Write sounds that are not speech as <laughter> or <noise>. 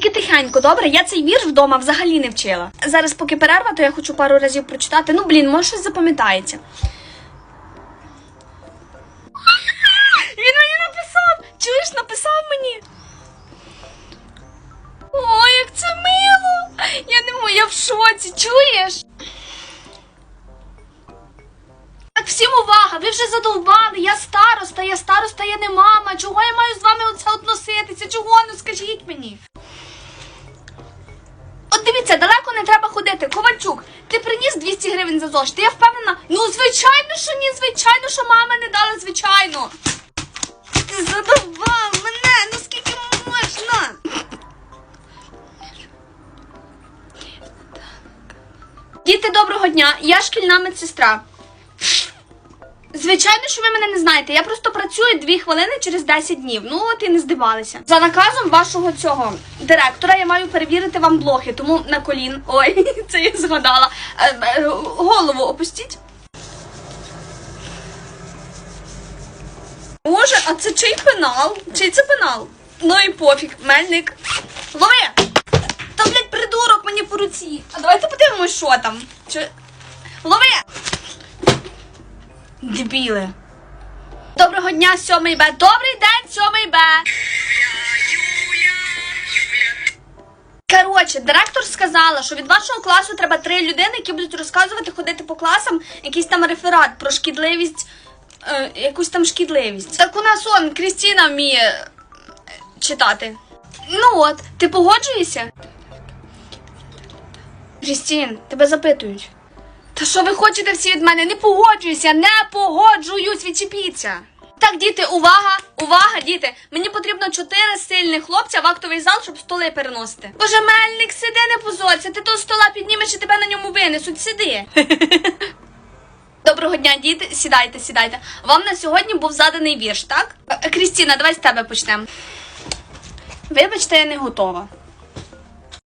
Тільки тихенько, добре? Я цей вірш вдома взагалі не вчила. Зараз, поки перерва, то я хочу пару разів прочитати. Ну, блін, може щось запам'ятається. Він мені написав! Чуєш, написав мені? Ой, як це мило! Я не можу, я в шоці, чуєш? Так, всім увага! Ви вже задовбали, я староста, я староста, я не мама. Чого я маю з вами оце от носитися? Чого? Ну скажіть мені. Дивіться, далеко не треба ходити. Ковальчук, ти приніс 200 гривень за зошит. Я впевнена, ну звичайно, що ні, звичайно, що мама не дала, звичайно. Ти задавав мене, ну скільки можна? Діти, доброго дня, я шкільна медсестра. Звичайно, що ви мене не знаєте. Я просто працюю дві хвилини через 10 днів. Ну от і не здивалися. За наказом вашого цього директора я маю перевірити вам блохи, тому на колін. Ой, <laughs> це я згадала. Е, е, Голову опустіть. Боже, а це чий пенал? Чий це пенал? Ну і пофіг, мельник. Лови! Та, блядь, придурок мені по руці. А давайте подивимось, що там. Чи... Лови! Дебіли. Доброго дня, 7 Б. Добрий день, 7 Б. Коротше, директор сказала, що від вашого класу треба три людини, які будуть розказувати, ходити по класам, якийсь там реферат про шкідливість, е, якусь там шкідливість. Так у нас он Крістіна вміє е, читати. Ну от, ти погоджуєшся? Крістін, тебе запитують. Та що ви хочете всі від мене? Не погоджуюся, не погоджуюсь, відчепіться. Так, діти, увага, увага, діти. Мені потрібно чотири сильних хлопця в актовий зал, щоб столи переносити. Боже, мельник, сиди, не позорся, ти того стола піднімеш і тебе на ньому винесуть. Сиди. <laughs> Доброго дня, діти. Сідайте, сідайте. Вам на сьогодні був заданий вірш, так? Е, Крістіна, давай з тебе почнемо. Вибачте, я не готова.